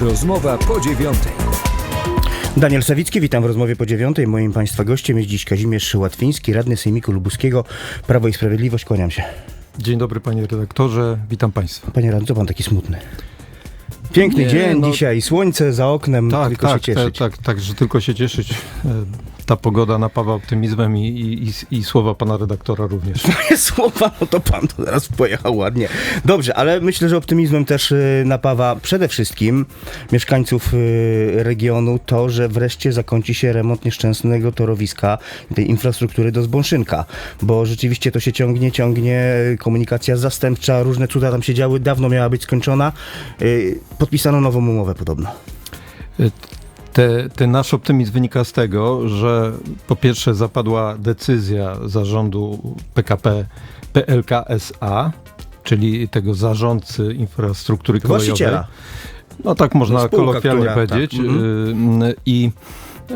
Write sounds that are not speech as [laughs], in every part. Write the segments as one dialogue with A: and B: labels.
A: Rozmowa po dziewiątej.
B: Daniel Sawicki, witam w rozmowie po dziewiątej. Moim Państwa gościem jest dziś Kazimierz Łatwiński, radny Sejmiku Lubuskiego, Prawo i Sprawiedliwość. Kłaniam się.
C: Dzień dobry panie redaktorze, witam państwa.
B: Panie radny, co pan taki smutny? Piękny
C: Nie,
B: dzień
C: no-
B: dzisiaj, słońce za oknem,
C: Tak,
B: tylko
C: tak,
B: się
C: tak,
B: cieszyć.
C: tak, tak, że tylko się cieszyć. Ta pogoda napawa optymizmem i, i, i, i słowa pana redaktora również. [laughs]
B: Moje słowa, no to pan to teraz pojechał ładnie. Dobrze, ale myślę, że optymizmem też y, napawa przede wszystkim mieszkańców y, regionu to, że wreszcie zakończy się remont nieszczęsnego torowiska, tej infrastruktury do Zbąszynka, bo rzeczywiście to się ciągnie, ciągnie, komunikacja zastępcza, różne cuda tam się działy, dawno miała być skończona. Y, Podpisano nową umowę podobno.
C: Te, ten nasz optymizm wynika z tego, że po pierwsze zapadła decyzja zarządu PKP PLK SA, czyli tego zarządcy infrastruktury kolejowej.
B: Właściciela.
C: No tak można
B: Spółka,
C: kolokwialnie
B: która- tak,
C: powiedzieć.
B: mhm.
C: Y, I y,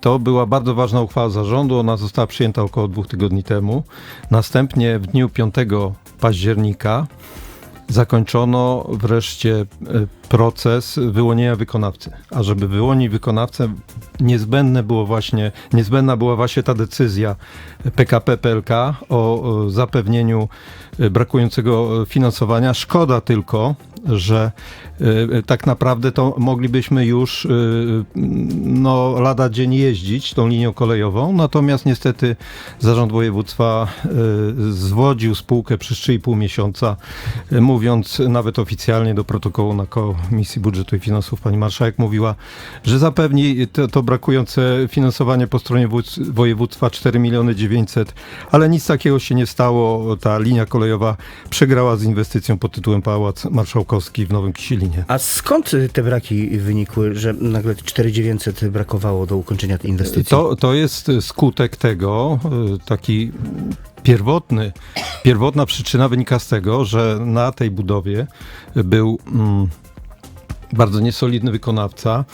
C: to była bardzo ważna uchwała zarządu. Ona została przyjęta około dwóch tygodni temu. Następnie w dniu 5 października zakończono wreszcie y, proces wyłonienia wykonawcy. A żeby wyłonić wykonawcę, niezbędne było właśnie, niezbędna była właśnie ta decyzja PKP PLK o, zapewnieniu y, brakującego finansowania. Szkoda tylko, że y, tak naprawdę to moglibyśmy już y, no, lada dzień jeździć tą linią kolejową, natomiast niestety zarząd województwa y, zwodził spółkę przez 3,5 miesiąca, mówiąc nawet oficjalnie do protokołu na Komisji Budżetu i Finansów pani marszałek mówiła, że zapewni to, to brakujące finansowanie po stronie wódz- województwa 4 miliony 900, ale nic takiego się nie stało. Ta linia kolejowa przegrała z inwestycją pod tytułem Pałac W Nowym Kisilinie.
B: A skąd te braki wynikły, że nagle 4900 brakowało do ukończenia tej inwestycji?
C: To, to jest skutek tego, y, taki pierwotny, pierwotna przyczyna wynika z tego, że na tej budowie był mm, bardzo niesolidny wykonawca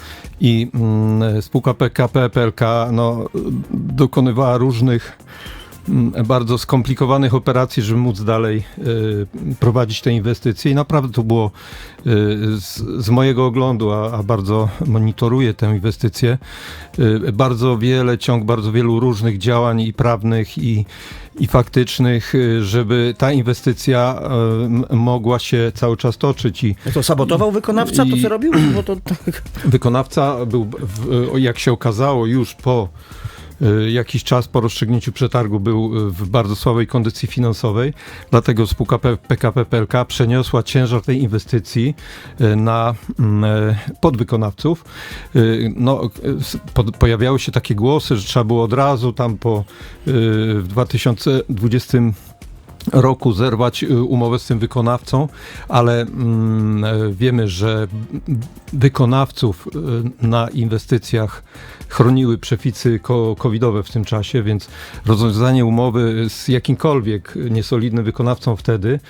C: i mm, spółka PKP PLK no, dokonywała różnych bardzo skomplikowanych operacji, żeby móc dalej y, prowadzić te inwestycje i naprawdę to było y, z, z mojego oglądu, a, a bardzo monitoruję tę inwestycję, y, bardzo wiele ciąg, bardzo wielu różnych działań i prawnych i, i faktycznych, żeby ta inwestycja mogła się cały czas toczyć i
B: to sabotował wykonawca to,
C: I-
B: co robił? To.
C: Wykonawca był, w, jak się okazało, już po jakiś czas po rozstrzygnięciu przetargu był y, w bardzo słabej kondycji finansowej, dlatego spółka PKP PLK przeniosła ciężar tej inwestycji y, na mm, e, podwykonawców. Y, No, y, pojawiały się takie głosy, że trzeba było od razu tam po y, w 2020 roku zerwać y, umowę z tym wykonawcą, ale mm, e, wiemy, że wykonawców y, na inwestycjach chroniły przepisy covidowe w tym czasie, więc rozwiązanie umowy z jakimkolwiek niesolidnym wykonawcą wtedy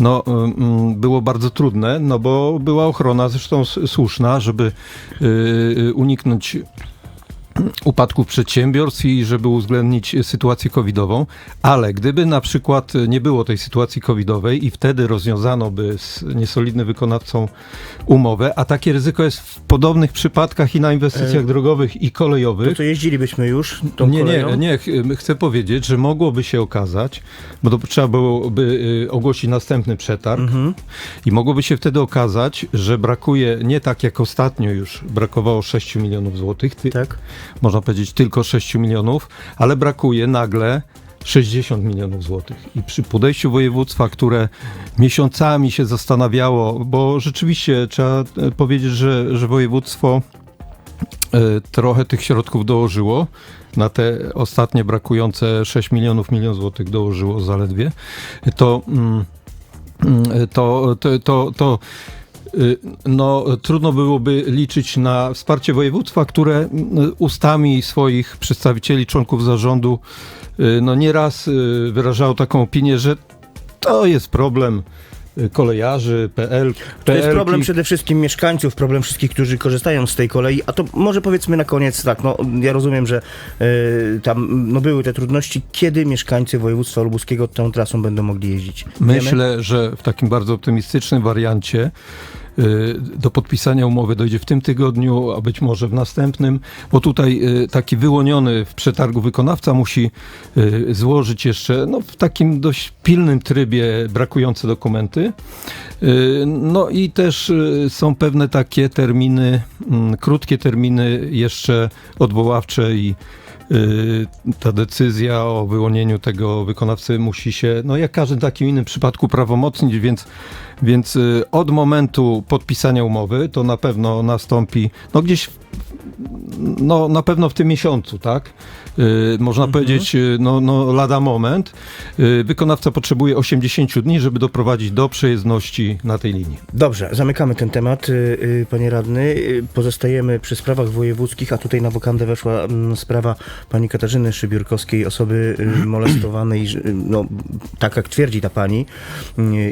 C: no, mm, było bardzo trudne, no bo była ochrona zresztą słuszna, żeby y, y, uniknąć upadków przedsiębiorstw i żeby uwzględnić sytuację covidową, ale gdyby na przykład nie było tej sytuacji covidowej i wtedy rozwiązano by z niesolidnym wykonawcą umowę, a takie ryzyko jest w podobnych przypadkach i na inwestycjach
B: E,
C: drogowych i
B: To
C: kolejowych.
B: co jeździlibyśmy już tą
C: Nie,
B: koleją?
C: nie, nie, ch- chcę powiedzieć, że mogłoby się okazać, bo to trzeba byłoby y, ogłosić następny przetarg
B: Mhm.
C: i mogłoby się wtedy okazać, że brakuje nie tak jak ostatnio już brakowało 6 milionów złotych, ty,
B: Tak.
C: Można powiedzieć tylko 6 milionów, ale brakuje nagle 60 milionów złotych. I przy podejściu województwa, które miesiącami się zastanawiało, bo rzeczywiście trzeba e, powiedzieć, że, że województwo e, trochę tych środków dołożyło. Na te ostatnie brakujące 6 milionów, milion złotych dołożyło zaledwie. To, mm, mm, to, to, to, to no, trudno byłoby liczyć na wsparcie województwa, które mm, ustami swoich przedstawicieli, członków zarządu, y, no nieraz y, wyrażało taką opinię, że to jest problem y, kolejarzy, PL.
B: To jest problem przede wszystkim mieszkańców, problem wszystkich, którzy korzystają z tej kolei. A to może powiedzmy na koniec tak, no ja rozumiem, że y, tam no, były te trudności. Kiedy mieszkańcy województwa lubuskiego tą trasą będą mogli jeździć? Wiemy?
C: Myślę, że w takim bardzo optymistycznym wariancie y, do podpisania umowy dojdzie w tym tygodniu, a być może w następnym, bo tutaj y, taki wyłoniony w przetargu wykonawca musi y, złożyć jeszcze no, w takim dość pilnym trybie brakujące dokumenty. Y, No i też y, są pewne takie terminy, mm, krótkie terminy jeszcze odwoławcze i y, ta decyzja o wyłonieniu tego wykonawcy musi się, no jak w każdym takim innym przypadku, prawomocnić, więc, więc y, od momentu podpisania umowy to na pewno nastąpi, no gdzieś, no na pewno w tym miesiącu, tak? Y, Można powiedzieć, y, no, no lada moment. Y, Wykonawca potrzebuje 80 dni, żeby doprowadzić do przejezdności na tej linii.
B: Dobrze, zamykamy ten temat, panie radny. Pozostajemy przy sprawach wojewódzkich, a tutaj na wokandę weszła mm, sprawa pani Katarzyny Szybiórkowskiej, osoby [clears throat] molestowanej, no, tak jak twierdzi ta pani,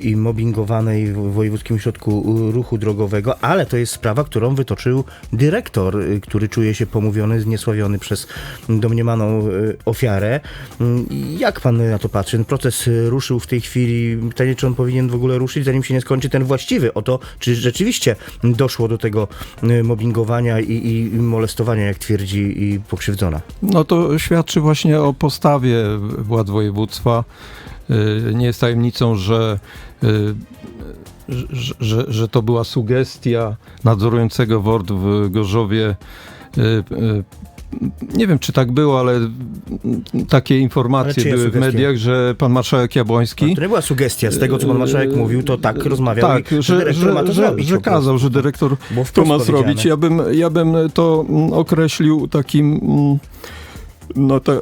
B: i mobbingowanej w Wojewódzkim Ośrodku Ruchu Drogowego, ale to jest sprawa, którą wytoczył dyrektor, który czuje się pomówiony, zniesławiony przez domniemaną y, ofiarę. Mm, Jak pan na to patrzy? Ten proces ruszył w tej chwili. Pytanie, czy on powinien w ogóle ruszyć, zanim się nie skończy ten właściwy. O to, czy rzeczywiście doszło do tego y, mobbingowania i, i molestowania, jak twierdzi i pokrzywdzona.
C: No to świadczy właśnie o postawie władz województwa. Y, Nie jest tajemnicą, że, że, że, że to była sugestia nadzorującego WORD w Gorzowie nie wiem, czy tak było, ale takie informacje
B: ale
C: były w mediach, że pan marszałek Jabłoński...
B: To nie była sugestia, z tego co pan e,
C: marszałek
B: mówił, to tak rozmawiał
C: tak,
B: i, że, dyrektor
C: że,
B: ma to
C: że,
B: zrobić.
C: Że kazał, że dyrektor to ma zrobić. Ja bym, ja bym to określił takim... Mm, no, ta,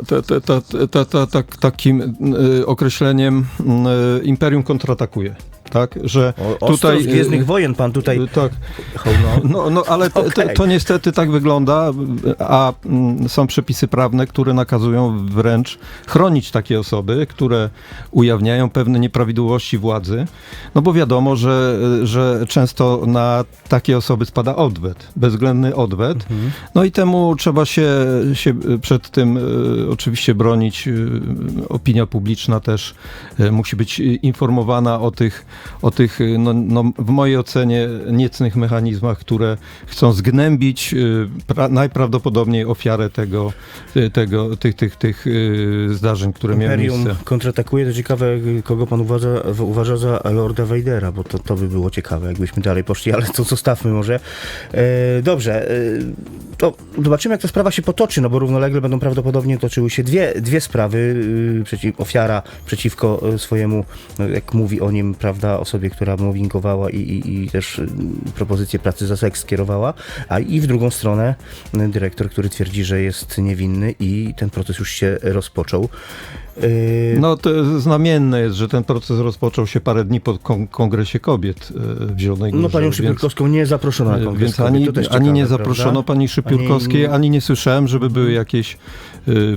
C: ta, ta, takim e, określeniem mm, e, imperium kontratakuje. Tak, że
B: O,
C: tutaj.
B: Gwiezdnych
C: y,
B: Wojen pan tutaj...
C: y, Tak,
B: hołno.
C: no, no ale to, to,
B: Okej.
C: to niestety tak wygląda, a mm, są przepisy prawne, które nakazują wręcz chronić takie osoby, które ujawniają pewne nieprawidłowości władzy, no bo wiadomo, że, że często na takie osoby spada odwet, bezwzględny odwet, no i temu trzeba się, się przed tym e, oczywiście bronić. E, Opinia publiczna też musi być informowana o tych, o tych e, no, no, w mojej ocenie, niecnych mechanizmach, które chcą zgnębić pra, najprawdopodobniej ofiarę tego, e, tego, tych, tych, tych zdarzeń, które miały
B: Imperium
C: miejsce.
B: kontratakuje, to ciekawe, kogo pan uważa, uważa za Lorda Vadera, bo to, to by było ciekawe, jakbyśmy dalej poszli, ale to zostawmy może. E, dobrze, e, to zobaczymy, jak ta sprawa się potoczy, no bo równolegle będą prawdopodobnie toczyły się dwie, dwie sprawy. Przeciw, ofiara przeciwko e, swojemu, no, jak mówi o nim, prawda, osobie, która mobbingowała i, i, i też e, propozycję pracy za seks skierowała, a i w drugą stronę e, dyrektor, który twierdzi, że jest niewinny i ten proces już się rozpoczął. E,
C: No to znamienne jest, że ten proces rozpoczął się parę dni po kon- Kongresie Kobiet w Zielonej Górze.
B: No panią Szypiórkowską nie zaproszono na kongres
C: Więc
B: kobiet,
C: ani,
B: też
C: ani nie
B: ciekawe,
C: zaproszono
B: prawda?
C: pani Szypiórkowskiej,
B: Ani-
C: ani, nie słyszałem, żeby były jakieś y,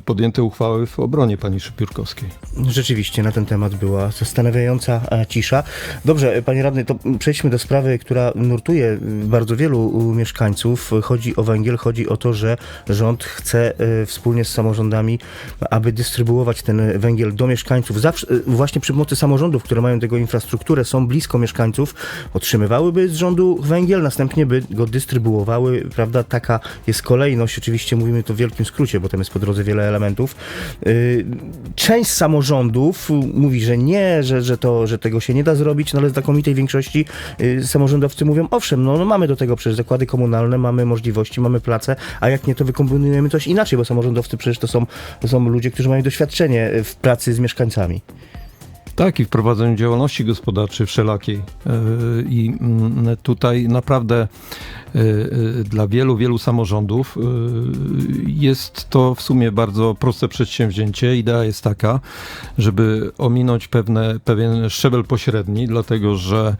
C: podjęte uchwały w obronie pani Szypiórkowskiej.
B: Rzeczywiście, na ten temat była zastanawiająca cisza. Dobrze, panie radny, to przejdźmy do sprawy, która nurtuje y, bardzo wielu y, mieszkańców. Chodzi o węgiel, chodzi o to, że rząd chce e, wspólnie z samorządami, aby dystrybuować ten węgiel do mieszkańców. Zawsze, e, właśnie przy pomocy samorządów, które mają tego infrastrukturę, są blisko mieszkańców, otrzymywałyby z rządu węgiel, następnie by go dystrybuowały, prawda? Taka jest kolejność. Oczywiście mówimy to w wielkim skrócie, bo tam jest po drodze wiele elementów. Y, Część samorządów mówi, że nie, że, że, to, że tego się nie da zrobić, no ale w znakomitej większości y, samorządowcy mówią, owszem, no, no mamy do tego przecież zakłady komunalne, mamy możliwości, mamy place, a jak nie, to wykombinujemy coś inaczej, bo samorządowcy przecież to są, to są ludzie, którzy mają doświadczenie w pracy z mieszkańcami.
C: Tak, i w prowadzeniu działalności gospodarczej wszelakiej. Yy, I mm, tutaj naprawdę yy, yy, dla wielu, wielu samorządów jest to w sumie bardzo proste przedsięwzięcie. Idea jest taka, żeby ominąć pewne, pewien szczebel pośredni, dlatego że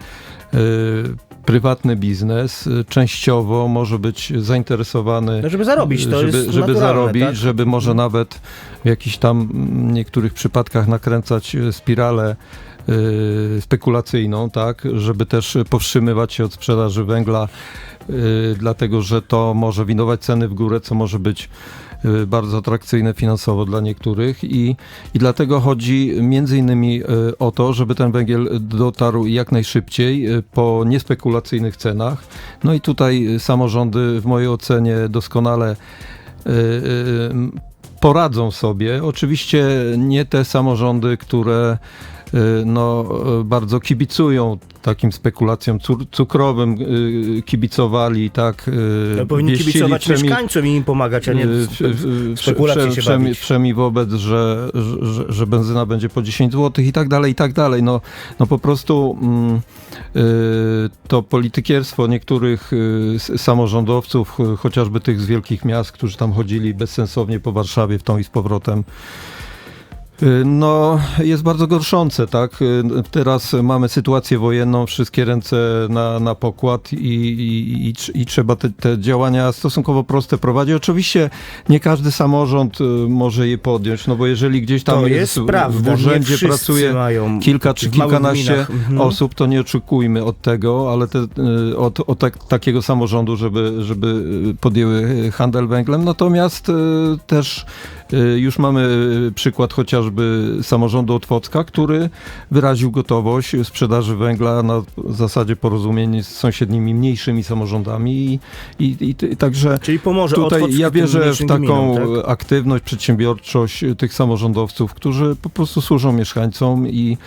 C: prywatny biznes częściowo może być zainteresowany
B: No, żeby zarobić, to
C: żeby,
B: jest
C: żeby zarobić,
B: tak?
C: żeby może nawet w jakichś tam mm, niektórych przypadkach nakręcać e, spiralę e, spekulacyjną, tak, żeby też powstrzymywać się od sprzedaży węgla, e, dlatego że to może winować ceny w górę, co może być y, bardzo atrakcyjne finansowo dla niektórych i, i dlatego chodzi między innymi y, o to, żeby ten węgiel dotarł jak najszybciej y, po niespekulacyjnych cenach. No i tutaj y, samorządy w mojej ocenie doskonale y, y, poradzą sobie. Oczywiście nie te samorządy, które y, no, y, bardzo kibicują takim spekulacjom cukrowym, y, kibicowali, tak. y,
B: No, powinni kibicować
C: przemi-
B: mieszkańcom i im pomagać, a nie
C: y,
B: spekulacje się
C: przemi- wobec, że, że, że benzyna będzie po 10 zł i tak dalej, i tak dalej. No, no po prostu mm, y, to politykierstwo niektórych y, samorządowców, y, chociażby tych z wielkich miast, którzy tam chodzili bezsensownie po Warszawie w tą i z powrotem, Y, No, jest bardzo gorszące, tak? Y, Teraz mamy sytuację wojenną, wszystkie ręce na, na pokład i, i, i, i trzeba te, te działania stosunkowo proste prowadzić. Oczywiście nie każdy samorząd y, może je podjąć, no bo jeżeli gdzieś tam jest,
B: jest
C: w-
B: prawda,
C: w urzędzie pracuje kilka czy kilkanaście.
B: Mhm.
C: osób, to nie oczekujmy od tego, ale te, y, od, od tak, takiego samorządu, żeby, żeby y, podjęły y, handel węglem. Natomiast y, też y, już mamy y, przykład chociażby samorządu Otwocka, który wyraził gotowość sprzedaży węgla na zasadzie porozumień z sąsiednimi mniejszymi samorządami i, i, i, i także
B: Czyli pomoże
C: Tutaj
B: Otwock
C: ja wierzę w taką
B: gminom, tak?
C: aktywność, przedsiębiorczość tych samorządowców, którzy po prostu służą mieszkańcom i,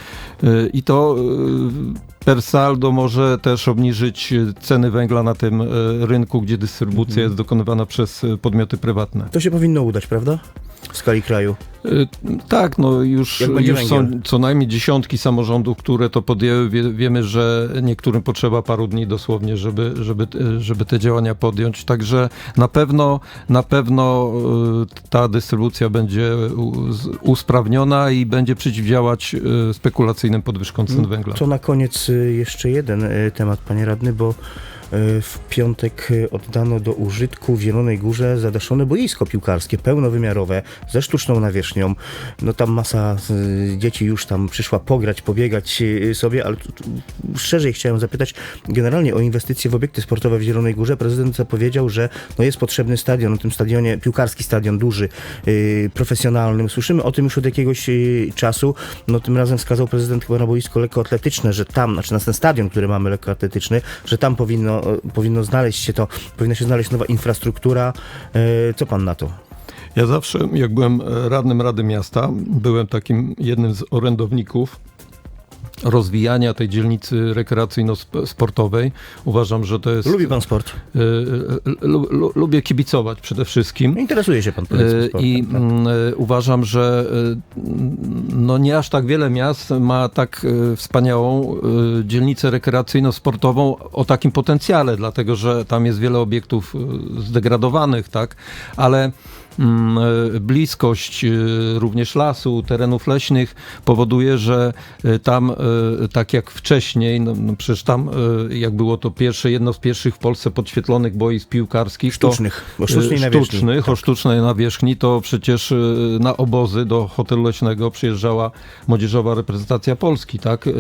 C: y, i to y, per saldo może też obniżyć ceny węgla na tym y, rynku, gdzie dystrybucja
B: Mhm.
C: jest dokonywana przez y, podmioty prywatne.
B: To się powinno udać, prawda? W skali kraju.
C: Y, Tak, no już, już są co najmniej dziesiątki samorządów, które to podjęły. Wie, wiemy, że niektórym potrzeba paru dni dosłownie, żeby, żeby, żeby te działania podjąć. Także na pewno, na pewno y, ta dystrybucja będzie usprawniona i będzie przeciwdziałać y, spekulacyjnym podwyżkom cen węgla.
B: To na koniec y, jeszcze jeden y, temat, panie radny, bo y, w piątek y, oddano do użytku w Zielonej Górze zadaszone boisko piłkarskie, pełnowymiarowe, ze sztuczną nawierzchnią. No tam masa dzieci już tam przyszła pograć, pobiegać y, sobie, ale szerzej chciałem zapytać generalnie o inwestycje w obiekty sportowe w Zielonej Górze. Prezydent zapowiedział, że no jest potrzebny stadion, na tym stadionie, piłkarski stadion duży, profesjonalny. Słyszymy o tym już od jakiegoś czasu. No tym razem wskazał prezydent chyba na boisko lekkoatletyczne, że tam, znaczy na ten stadion, który mamy lekkoatletyczny, że tam powinno, e, powinno znaleźć się to, powinna się znaleźć nowa infrastruktura. E, Co pan na to?
C: Ja zawsze, jak byłem e, radnym Rady Miasta, byłem takim jednym z orędowników rozwijania tej dzielnicy rekreacyjno-sportowej. Uważam, że to jest...
B: Lubi pan sport?
C: lu- lu- lubię kibicować przede wszystkim.
B: Interesuje się pan sportem.
C: I
B: tak?
C: mm, e, uważam, że no nie aż tak wiele miast ma tak wspaniałą dzielnicę rekreacyjno-sportową o takim potencjale, dlatego że tam jest wiele obiektów zdegradowanych, tak, ale bliskość e, również lasu, terenów leśnych powoduje, że e, tam, e, tak jak wcześniej, no, no przecież tam, e, jak było to pierwsze, jedno z pierwszych w Polsce podświetlonych boisk piłkarskich, to
B: Sztucznych, o sztucznej
C: e,
B: nawierzchni.
C: sztucznych, o sztucznej nawierzchni, to przecież e, na obozy do hotelu leśnego przyjeżdżała młodzieżowa reprezentacja Polski, tak? E,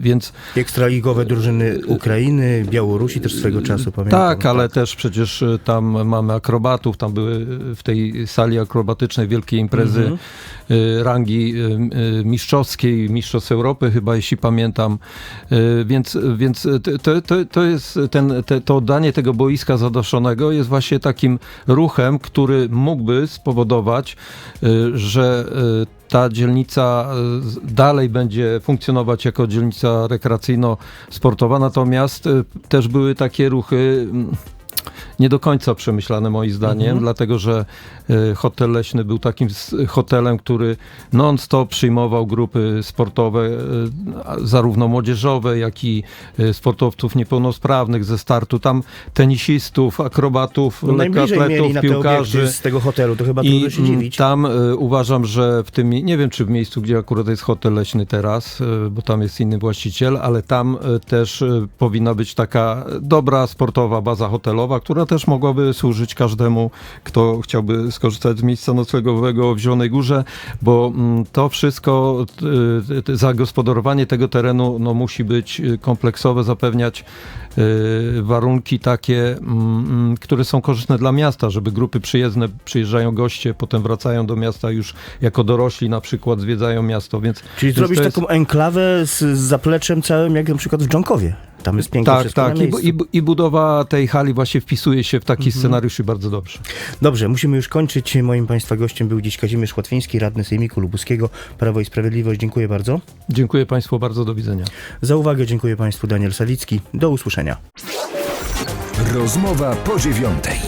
C: Więc
B: Ekstraligowe drużyny Ukrainy, Białorusi też swego czasu, pamiętam.
C: tak, ale też przecież e, tam mamy akrobatów, tam były w tej sali akrobatycznej wielkie imprezy
B: Mhm.
C: e, rangi e, e, mistrzowskiej, mistrzostw Europy chyba, jeśli pamiętam. Więc, więc to, to, to jest ten, te, to oddanie tego boiska zadaszonego jest właśnie takim ruchem, który mógłby spowodować, że ta dzielnica dalej będzie funkcjonować jako dzielnica rekreacyjno-sportowa, natomiast też były takie ruchy mm, nie do końca przemyślane moim zdaniem,
B: Mhm.
C: dlatego że e, hotel leśny był takim hotelem, który non-stop przyjmował grupy sportowe, e, zarówno młodzieżowe, jak i e, sportowców niepełnosprawnych ze startu. Tam tenisistów, akrobatów,
B: No,
C: lekkoatletów, piłkarzy.
B: z tego hotelu, to chyba trudno się dziwić.
C: tam uważam, że w tym, nie wiem czy w miejscu, gdzie akurat jest hotel leśny teraz, bo tam jest inny właściciel, ale tam też powinna być taka dobra sportowa baza hotelowa, która która też mogłaby służyć każdemu, kto chciałby skorzystać z miejsca noclegowego w Zielonej Górze, bo mm, to wszystko, y, y, zagospodarowanie tego terenu no, musi być y, kompleksowe, zapewniać warunki takie, mm, które są korzystne dla miasta, żeby grupy przyjezdne, przyjeżdżają goście, potem wracają do miasta już jako dorośli na przykład zwiedzają miasto, więc
B: Czyli zrobić
C: jest-
B: taką enklawę z, z zapleczem całym, jak na przykład w Dżonkowie. Tam jest pięknie
C: Tak, tak. I, i, bu- I budowa tej hali właśnie wpisuje się w taki
B: Mhm.
C: scenariusz i bardzo dobrze.
B: Dobrze, musimy już kończyć. Moim Państwa gościem był dziś Kazimierz Łatwiński, radny Sejmiku Lubuskiego, Prawo i Sprawiedliwość. Dziękuję bardzo.
C: Dziękuję Państwu bardzo, do widzenia.
B: Za uwagę dziękuję Państwu Daniel Sawicki. Do usłyszenia.
A: Rozmowa po dziewiątej.